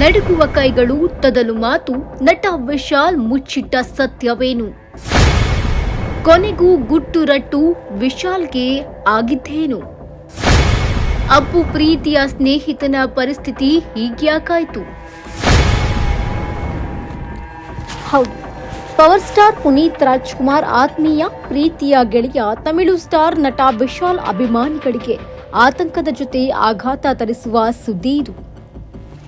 ನಡುಗುವ ಕೈಗಳು, ತದಲು ಮಾತು, ನಟ ವಿಶಾಲ್ ಮುಚ್ಚಿಟ್ಟ ಸತ್ಯವೇನು. ಕೊನೆಗೂ ಗುಟ್ಟು ರಟ್ಟು ವಿಶಾಲ್ಗೆ ಆಗಿದ್ದೇನು. ಅಪ್ಪು ಪ್ರೀತಿಯ ಸ್ನೇಹಿತನ ಪರಿಸ್ಥಿತಿ ಹೀಗ್ಯಾಕಾಯ್ತು. ಹೌದು, ಪವರ್ ಸ್ಟಾರ್ ಪುನೀತ್ ರಾಜ್ಕುಮಾರ್ ಆತ್ಮೀಯ, ಪ್ರೀತಿಯ ಗೆಳೆಯ, ತಮಿಳು ಸ್ಟಾರ್ ನಟ ವಿಶಾಲ್ ಅಭಿಮಾನಿಗಳಿಗೆ ಆತಂಕದ ಜೊತೆ ಆಘಾತ ತರಿಸುವ ಸುದ್ದಿ ಇದು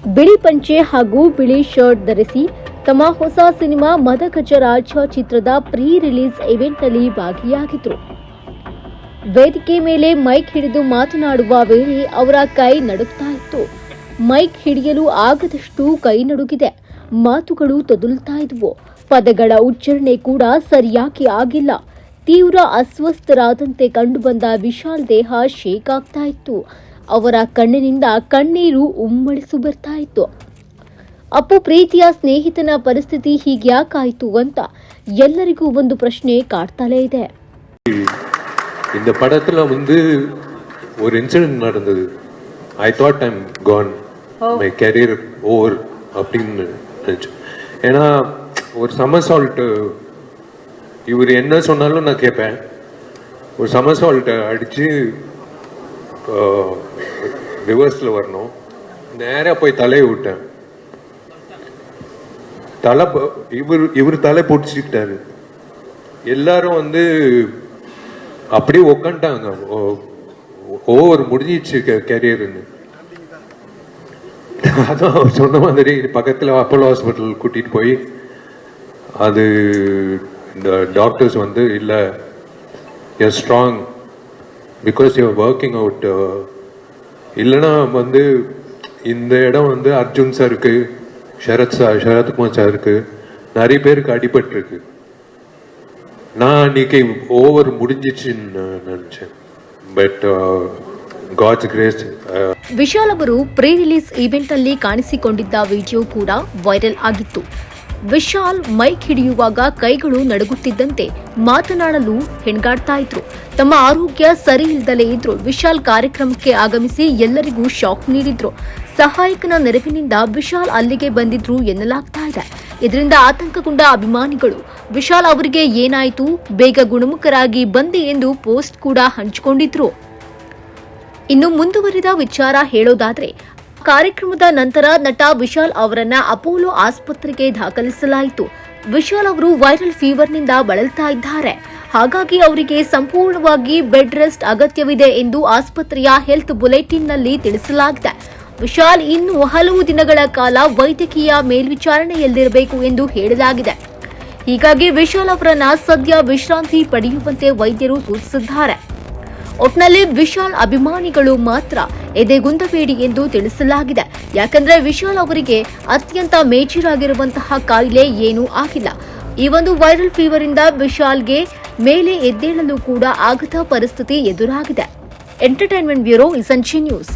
ಬಿಳಿ ಪಂಚೆ ಹಾಗೂ ಬಿಳಿ ಶರ್ಟ್ ಧರಿಸಿ ತಮ್ಮ ಹೊಸ ಸಿನಿಮಾ ಮದಗಜ ರಾಜ ಚಿತ್ರದ ಪ್ರೀ ರಿಲೀಸ್ ಇವೆಂಟ್ನಲ್ಲಿ ಭಾಗಿಯಾಗಿದ್ರು. ವೇದಿಕೆ ಮೇಲೆ ಮೈಕ್ ಹಿಡಿದು ಮಾತನಾಡುವ ವೇಳೆ ಅವರ ಕೈ ನಡುಗ್ತಾ ಇತ್ತು. ಮೈಕ್ ಹಿಡಿಯಲು ಆಗದಷ್ಟು ಕೈ ನಡುಗಿದೆ. ಮಾತುಗಳು ತದುಲ್ತಾ ಇದ್ವು. ಪದಗಳ ಉಚ್ಚಾರಣೆ ಕೂಡ ಸರಿಯಾಗಿ ಆಗಿಲ್ಲ. ತೀವ್ರ ಅಸ್ವಸ್ಥರಾದಂತೆ ಕಂಡುಬಂದ ವಿಶಾಲ್ ದೇಹ ಶೇಕ್ ಆಗ್ತಾ ಇತ್ತು. ಅವರ ಕಣ್ಣಿನಿಂದ ಕಣ್ಣೀರು ಉಮ್ಮಳಿಸು ಬರ್ತಾ ಇತ್ತು ಅಪ್ಪು ಪ್ರೀತಿಯ ಸ್ನೇಹಿತನ ಪರಿಸ್ಥಿತಿ ಹೀಗ್ಯಾಕಾಯ್ತು ಅಂತ ಎಲ್ಲರಿಗೂ ಒಂದು ಪ್ರಶ್ನೆ ಕಾಡ್ತಲೇ ಇದೆ இந்த படத்துல வந்து ஒரு இன்சிடென்ட் நடந்தது I thought I'm gone my career over அப்படின்னு நினைச்சேன் ஏன்னா ஒரு சமசால்ட் இவர் என்ன சொன்னாலும் நான் கேட்பேன் ஒரு சமசால்ட் அடிச்சு ரிவர்ஸில் வரணும். நேராக போய் தலையை விட்டேன். தலை ப- இவர் இவர் தலை பிடிச்சிக்கிட்டாரு எல்லாரும் வந்து அப்படியே உக்காண்டாங்க ஓவர் முடிஞ்சிச்சு கேரியர்னு அதான் அவர் சொன்ன மாதிரி பக்கத்தில் அப்போலோ ஹாஸ்பிட்டல் கூட்டிகிட்டு போய் அது இந்த டாக்டர்ஸ் வந்து இல்லை a strong because you working out இல்லைன்னா வந்து இந்த இடம் வந்து அர்ஜுன் சாருக்கு சரத் சார் சரத்குமார் சாருக்கு நிறைய பேருக்கு அடிபட்டிருக்கு நான் அன்னைக்கு ஓவர் முடிஞ்சிச்சுன்னு நினச்சேன் பட் ಗಾಡ್ಸ್ ಗ್ರೇಸ್ ವಿಶಾಲ್ ಅವರು ಪ್ರೀ ರಿಲೀಸ್ ಇವೆಂಟ್ ಅಲ್ಲಿ ಕಾಣಿಸಿಕೊಂಡಿದ್ದ ವಿಡಿಯೋ ಕೂಡ ವೈರಲ್ ಆಗಿತ್ತು ವಿಶಾಲ್ ಮೈಕ್ ಹಿಡಿಯುವಾಗ ಕೈಗಳು ನಡುಗುತ್ತಿದ್ದಂತೆ ಮಾತನಾಡಲು ಹೆಣ್ಗಾಡ್ತಾ ಇದ್ರು. ತಮ್ಮ ಆರೋಗ್ಯ ಸರಿ ಇಲ್ದಲೇ ಇದ್ರು. ವಿಶಾಲ್ ಕಾರ್ಯಕ್ರಮಕ್ಕೆ ಆಗಮಿಸಿ ಎಲ್ಲರಿಗೂ ಶಾಕ್ ನೀಡಿದ್ರು. ಸಹಾಯಕನ ನೆರವಿನಿಂದ ವಿಶಾಲ್ ಅಲ್ಲಿಗೆ ಬಂದಿದ್ರು ಎನ್ನಲಾಗ್ತಾ ಇದೆ. ಇದರಿಂದ ಆತಂಕಗೊಂಡ ಅಭಿಮಾನಿಗಳು, ವಿಶಾಲ್ ಅವರಿಗೆ ಏನಾಯಿತು? ಬೇಗ ಗುಣಮುಖರಾಗಿ ಬಂದೆ ಎಂದು ಪೋಸ್ಟ್ ಕೂಡ ಹಂಚಿಕೊಂಡಿದ್ರು. ಇನ್ನು ಮುಂದುವರಿದ ವಿಚಾರ ಹೇಳೋದಾದ್ರೆ ಕಾರ್ಯಕ್ರಮದ ನಂತರ ನಟ ವಿಶಾಲ್ ಅವರನ್ನ ಅಪೋಲೋ ಆಸ್ಪತ್ರೆಗೆ ದಾಖಲಿಸಲಾಯಿತು. ವಿಶಾಲ್ ಅವರು ವೈರಲ್ ಫೀವರ್ನಿಂದ ಬಳಲ್ತಾ ಇದ್ದಾರೆ. ಹಾಗಾಗಿ ಅವರಿಗೆ ಸಂಪೂರ್ಣವಾಗಿ ಬೆಡ್ ರೆಸ್ಟ್ ಅಗತ್ಯವಿದೆ ಎಂದು ಆಸ್ಪತ್ರೆಯ ಹೆಲ್ತ್ ಬುಲೆಟಿನ್ನಲ್ಲಿ ತಿಳಿಸಲಾಗಿದೆ. ವಿಶಾಲ್ ಇನ್ನು ಹಲವು ದಿನಗಳ ಕಾಲ ವೈದ್ಯಕೀಯ ಮೇಲ್ವಿಚಾರಣೆಯಲ್ಲಿರಬೇಕು ಎಂದು ಹೇಳಲಾಗಿದೆ. ಹೀಗಾಗಿ ವಿಶಾಲ್ ಅವರನ್ನ ಸದ್ಯ ವಿಶ್ರಾಂತಿ ಪಡೆಯುವಂತೆ ವೈದ್ಯರು ಸೂಚಿಸಿದ್ದಾರೆ. ಒಟ್ನಲ್ಲಿ ವಿಶಾಲ್ ಅಭಿಮಾನಿಗಳು ಮಾತ್ರ ಎದೆಗುಂದಬೇಡಿ ಎಂದು ತಿಳಿಸಲಾಗಿದೆ. ಯಾಕಂದ್ರೆ ವಿಶಾಲ್ ಅವರಿಗೆ ಅತ್ಯಂತ ಮೇಜರ್ ಕಾಯಿಲೆ ಏನೂ ಆಗಿಲ್ಲ. ಈ ಒಂದು ವೈರಲ್ ಫೀವರ್ ವಿಶಾಲ್ಗೆ ಮೇಲೆ ಎದ್ದೇಳಲು ಕೂಡ ಆಗದ ಪರಿಸ್ಥಿತಿ ಎದುರಾಗಿದೆ. Entertainment bureau ಇಸಂಚಿ news